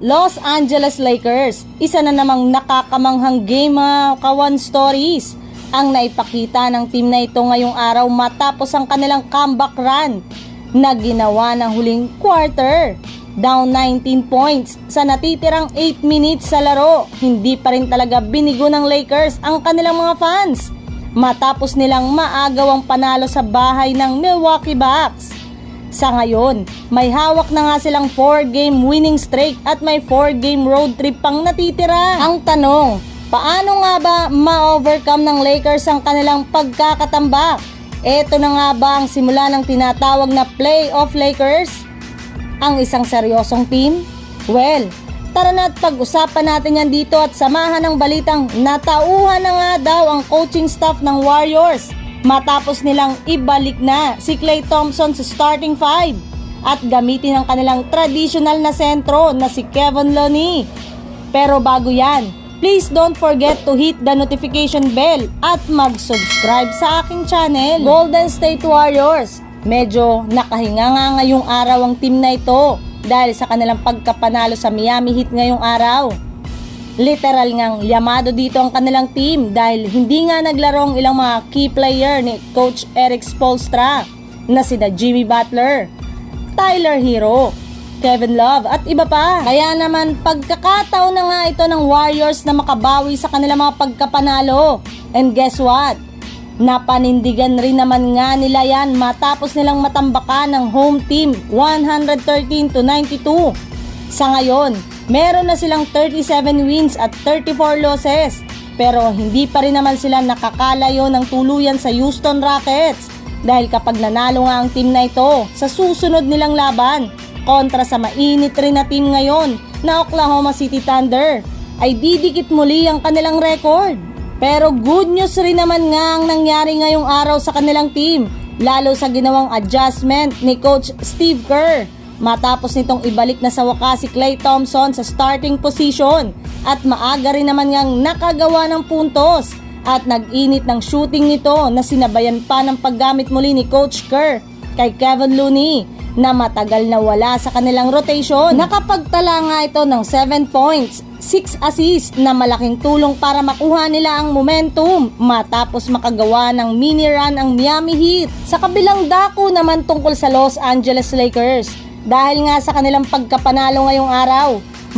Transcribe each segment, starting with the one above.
Los Angeles Lakers. Isa na namang nakakamanghang game mga kawan stories ang naipakita ng team na ito ngayong araw matapos ang kanilang comeback run na ginawa ng huling quarter. Down 19 points sa natitirang 8 minutes sa laro. Hindi pa rin talaga binigo ng Lakers ang kanilang mga fans matapos nilang maagaw ang panalo sa bahay ng Milwaukee Bucks. Sa ngayon, may hawak na nga silang 4-game winning streak at may 4-game road trip pang natitira. Ang tanong, paano nga ba ma-overcome ng Lakers ang kanilang pagkakatambak? Ito na nga ba ang simula ng tinatawag na Playoff Lakers? Ang isang seryosong team? Well, tara na at pag-usapan natin yan dito at samahan ng balitang natauhan na nga daw ang coaching staff ng Warriors matapos nilang ibalik na si Klay Thompson sa starting five at gamitin ang kanilang traditional na sentro na si Kevin Looney. Pero bago yan, please don't forget to hit the notification bell at mag-subscribe sa aking channel. Golden State Warriors, medyo nakahinga nga ngayong araw ang team na ito dahil sa kanilang pagkapanalo sa Miami Heat ngayong araw. Literal ngang yamado dito ang kanilang team dahil hindi nga naglaro ang ilang mga key player ni Coach Eric Spolstra na sina Jimmy Butler, Tyler Hero, Kevin Love at iba pa. Kaya naman pagkakataon na nga ito ng Warriors na makabawi sa kanilang mga pagkapanalo. And guess what? Napanindigan rin naman nga nila yan matapos nilang matambakan ng home team 113 to 92. Sa ngayon, meron na silang 37 wins at 34 losses. Pero hindi pa rin naman sila nakakalayo ng tuluyan sa Houston Rockets. Dahil kapag nanalo nga ang team na ito sa susunod nilang laban kontra sa mainit rin na team ngayon na Oklahoma City Thunder ay didikit muli ang kanilang record. Pero good news rin naman nga ang nangyari ngayong araw sa kanilang team, lalo sa ginawang adjustment ni Coach Steve Kerr. Matapos nitong ibalik na sa wakas si Klay Thompson sa starting position at maaga rin naman niyang nakagawa ng puntos at nag-init ng shooting nito na sinabayan pa ng paggamit muli ni Coach Kerr kay Kevin Looney na matagal na wala sa kanilang rotation. Nakapagtala nga ito ng 7 points, 6 assists na malaking tulong para makuha nila ang momentum matapos makagawa ng mini run ang Miami Heat. Sa kabilang dako naman tungkol sa Los Angeles Lakers dahil nga sa kanilang pagkapanalo ngayong araw.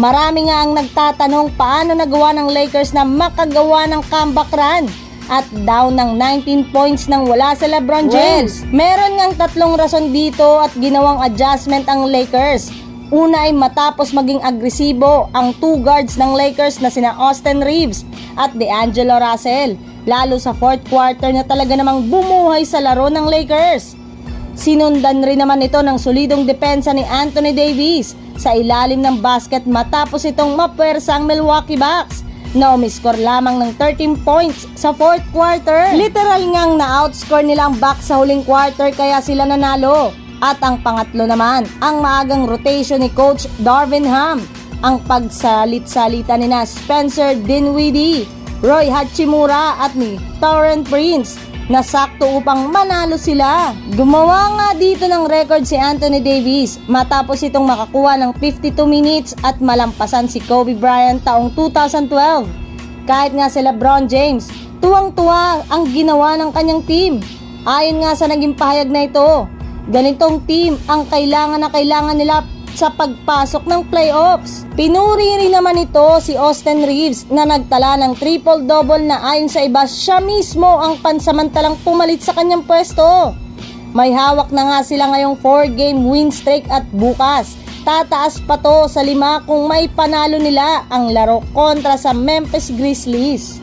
Marami nga ang nagtatanong paano nagawa ng Lakers na makagawa ng comeback run at down ng 19 points nang wala sa LeBron James. meron ngang tatlong rason dito at ginawang adjustment ang Lakers. Una ay matapos maging agresibo ang two guards ng Lakers na sina Austin Reeves at DeAngelo Russell. Lalo sa fourth quarter na talaga namang bumuhay sa laro ng Lakers. Sinundan rin naman ito ng solidong depensa ni Anthony Davis sa ilalim ng basket matapos itong mapwersa ang Milwaukee Bucks na umiscore lamang ng 13 points sa fourth quarter. Literal ngang na-outscore nila ang Bucks sa huling quarter kaya sila nanalo. At ang pangatlo naman, ang maagang rotation ni Coach Darvin Ham. Ang pagsalit-salita ni na Spencer Dinwiddie, Roy Hachimura at ni Torrent Prince na sakto upang manalo sila. Gumawa nga dito ng record si Anthony Davis matapos itong makakuha ng 52 minutes at malampasan si Kobe Bryant taong 2012. Kahit nga si LeBron James, tuwang-tuwa ang ginawa ng kanyang team. Ayon nga sa naging pahayag na ito, ganitong team ang kailangan na kailangan nila sa pagpasok ng playoffs. Pinuri rin naman ito si Austin Reeves na nagtala ng triple-double na ayon sa iba siya mismo ang pansamantalang pumalit sa kanyang pwesto. May hawak na nga sila ngayong 4-game win streak at bukas. Tataas pa to sa lima kung may panalo nila ang laro kontra sa Memphis Grizzlies.